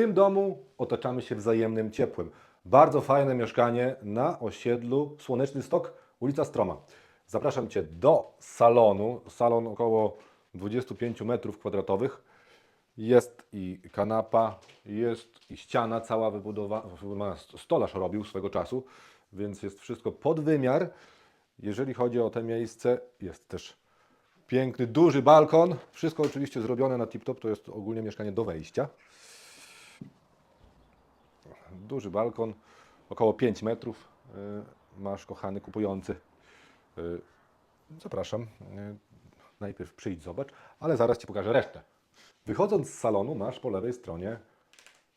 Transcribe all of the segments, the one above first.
tym domu otaczamy się wzajemnym ciepłem. Bardzo fajne mieszkanie na osiedlu Słoneczny Stok, ulica Stroma. Zapraszam Cię do salonu. Salon około 25 metrów kwadratowych. Jest i kanapa, jest i ściana cała wybudowana. Stolarz robił swego czasu, więc jest wszystko pod wymiar. Jeżeli chodzi o to miejsce, jest też piękny, duży balkon. Wszystko oczywiście zrobione na tip-top. To jest ogólnie mieszkanie do wejścia. Duży balkon, około 5 metrów. y, Masz, kochany kupujący. Y, Zapraszam. Y, Najpierw przyjdź, zobacz, ale zaraz Ci pokażę resztę. Wychodząc z salonu masz po lewej stronie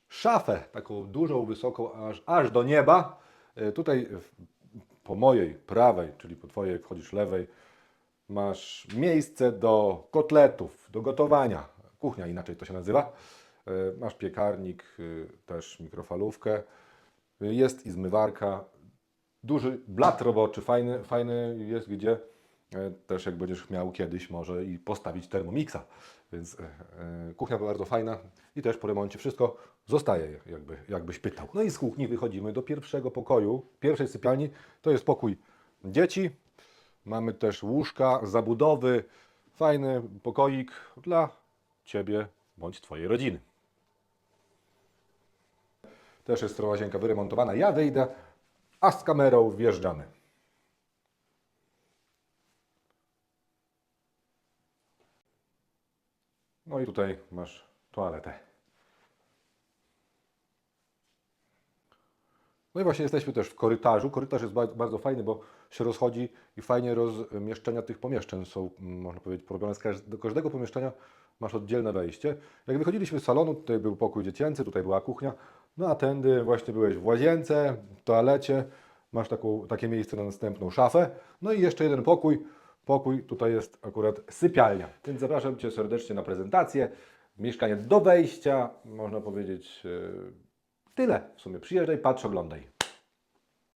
szafę, taką dużą, wysoką, aż, aż do nieba. Tutaj po mojej prawej, czyli po Twojej wchodzisz lewej, masz miejsce do kotletów, do gotowania. Kuchnia inaczej to się nazywa. Masz piekarnik, y, też mikrofalówkę. Y, Jest i zmywarka. Duży blat roboczy, fajny, fajny jest, gdzie e, też jak będziesz miał kiedyś może i postawić Thermomixa. Więc e, e, kuchnia bardzo fajna i też po remoncie wszystko zostaje, jakby, jakbyś pytał. No i z kuchni wychodzimy do pierwszego pokoju, pierwszej sypialni. To jest pokój dzieci. Mamy też łóżka, zabudowy, fajny pokoik dla Ciebie bądź Twojej rodziny. Też jest łazienka wyremontowana. Ja wyjdę, a z kamerą wjeżdżamy. No i tutaj masz toaletę. No i właśnie jesteśmy też w korytarzu. Korytarz jest ba- bardzo fajny, bo się rozchodzi i fajnie rozmieszczenia tych pomieszczeń są, mm, można powiedzieć, porobione. Do każdego pomieszczenia masz oddzielne wejście. Jak wychodziliśmy z salonu, tutaj był pokój dziecięcy, tutaj była kuchnia, no a tędy właśnie byłeś w łazience, w toalecie, masz taką, takie miejsce na następną szafę, no i jeszcze jeden pokój. Pokój tutaj jest akurat sypialnia, więc zapraszam Cię serdecznie na prezentację. Mieszkanie do wejścia, można powiedzieć, yy, tyle w sumie. Przyjeżdżaj, patrz, oglądaj.